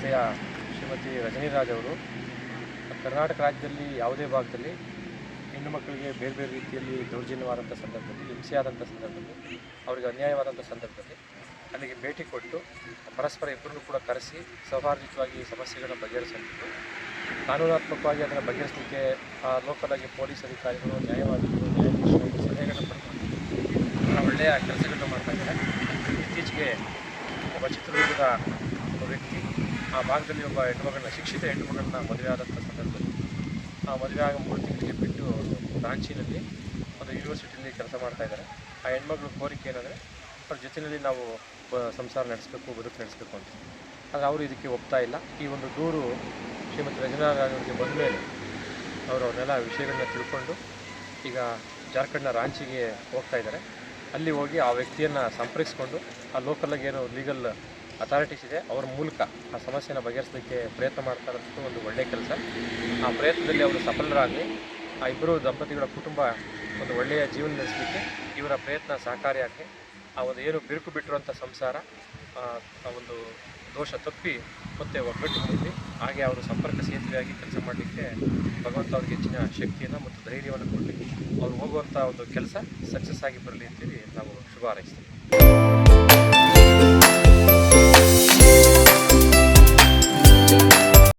ಸಂಸ್ಥೆಯ ಶ್ರೀಮತಿ ರಜನಿರಾಜ್ ಅವರು, ಕರ್ನಾಟಕ ರಾಜ್ಯದಲ್ಲಿ ಯಾವುದೇ ಭಾಗದಲ್ಲಿ ಹೆಣ್ಣು ಮಕ್ಕಳಿಗೆ ಬೇರೆ ಬೇರೆ ರೀತಿಯಲ್ಲಿ ದೌರ್ಜನ್ಯವಾದಂಥ ಸಂದರ್ಭದಲ್ಲಿ, ಹಿಂಸೆಯಾದಂಥ ಸಂದರ್ಭದಲ್ಲಿ, ಅವರಿಗೆ ಅನ್ಯಾಯವಾದಂಥ ಸಂದರ್ಭದಲ್ಲಿ ಅಲ್ಲಿಗೆ ಭೇಟಿ ಕೊಟ್ಟು ಪರಸ್ಪರ ಇಬ್ಬರನ್ನು ಕೂಡ ಕರೆಸಿ ಸೌಹಾರ್ದಿತವಾಗಿ ಸಮಸ್ಯೆಗಳನ್ನು ಬಗೆಹರಿಸಿದ್ದು ಕಾನೂನಾತ್ಮಕವಾಗಿ ಅದನ್ನು ಬಗೆಹರಿಸಲಿಕ್ಕೆ ಆ ಲೋಕಲಾಗಿ ಪೊಲೀಸ್ ಅಧಿಕಾರಿಗಳು, ನ್ಯಾಯವಾದಿಗಳು, ನ್ಯಾಯಾಧೀಶರು ಸಲಹೆಗಳನ್ನು ಪಡ್ಕೊಂಡು ಒಳ್ಳೆಯ ಕೆಲಸಗಳನ್ನು ಮಾಡ್ತಾ ಇದ್ದಾರೆ. ಇತ್ತೀಚೆಗೆ ಒಬ್ಬ ಚಿತ್ರದುರ್ಗದ ಒಬ್ಬ ವ್ಯಕ್ತಿ ಆ ಭಾಗದಲ್ಲಿ ಒಬ್ಬ ಹೆಣ್ಣುಮಗಳನ್ನ, ಶಿಕ್ಷಿತ ಹೆಣ್ಣುಮಗಳನ್ನ ಮದುವೆ ಆದಂಥ ಸಂದರ್ಭದಲ್ಲಿ, ಆ ಮದುವೆ ಆಗ ಮೂರು ತಿಂಗಳಿಗೆ ಬಿಟ್ಟು ಅವರು ರಾಂಚಿನಲ್ಲಿ ಒಂದು ಯೂನಿವರ್ಸಿಟಿಯಲ್ಲಿ ಕೆಲಸ ಮಾಡ್ತಾ ಇದ್ದಾರೆ. ಆ ಹೆಣ್ಮಗಳ ಕೋರಿಕೆ ಏನಂದರೆ, ಅವ್ರ ಜೊತೆಯಲ್ಲಿ ನಾವು ಸಂಸಾರ ನಡೆಸಬೇಕು, ಬದುಕು ನಡೆಸಬೇಕು ಅಂತ. ಆದರೆ ಅವರು ಇದಕ್ಕೆ ಒಪ್ತಾ ಇಲ್ಲ. ಈ ಒಂದು ದೂರು ಶ್ರೀಮತಿ ರಜನಾರಾಯಣವರಿಗೆ ಬಂದ ಮೇಲೆ ಅವರು ಅವನ್ನೆಲ್ಲ ವಿಷಯಗಳನ್ನ ತಿಳ್ಕೊಂಡು ಈಗ ಜಾರ್ಖಂಡ್ನ ರಾಂಚಿಗೆ ಹೋಗ್ತಾ ಇದ್ದಾರೆ. ಅಲ್ಲಿ ಹೋಗಿ ಆ ವ್ಯಕ್ತಿಯನ್ನು ಸಂಪರ್ಕಿಸ್ಕೊಂಡು ಆ ಲೋಕಲಾಗಿ ಏನು ಲೀಗಲ್ ಅಥಾರಿಟೀಸ್ ಇದೆ. ಅವ್ರ ಮೂಲಕ ಆ ಸಮಸ್ಯೆನ ಬಗೆಹರಿಸಲಿಕ್ಕೆ ಪ್ರಯತ್ನ ಮಾಡ್ತಾ ಒಂದು ಒಳ್ಳೆಯ ಕೆಲಸ. ಆ ಪ್ರಯತ್ನದಲ್ಲಿ ಅವರು ಸಫಲರಾಗಲಿ ಆ ಇಬ್ಬರು ದಂಪತಿಗಳ ಕುಟುಂಬ ಒಂದು ಒಳ್ಳೆಯ ಜೀವನ ನಡೆಸಲಿಕ್ಕೆ ಇವರ ಪ್ರಯತ್ನ ಸಹಕಾರಿಯಾಗಲಿ ಆ ಒಂದು ಏನು ಬಿರುಕು ಬಿಟ್ಟಿರುವಂಥ ಸಂಸಾರ, ಆ ಒಂದು ದೋಷ ತಪ್ಪಿ ಮತ್ತೆ ಒಗ್ಗಟ್ಟು ಮೂಡಿ ಹಾಗೆ ಅವರು ಸಂಪರ್ಕ ಸೇತುವೆಯಾಗಿ ಕೆಲಸ ಮಾಡಲಿಕ್ಕೆ ಭಗವಂತ ಅವ್ರಿಗೆ ಹೆಚ್ಚಿನ ಶಕ್ತಿಯನ್ನು ಮತ್ತು ಧೈರ್ಯವನ್ನು ಕೊಡಲಿ ಅವ್ರು ಹೋಗುವಂಥ ಒಂದು ಕೆಲಸ ಸಕ್ಸಸ್ ಆಗಿ ಬರಲಿ ಅಂತೇಳಿ ನಾವು ಶುಭ ಹಾರೈಸ್ತೀವಿ.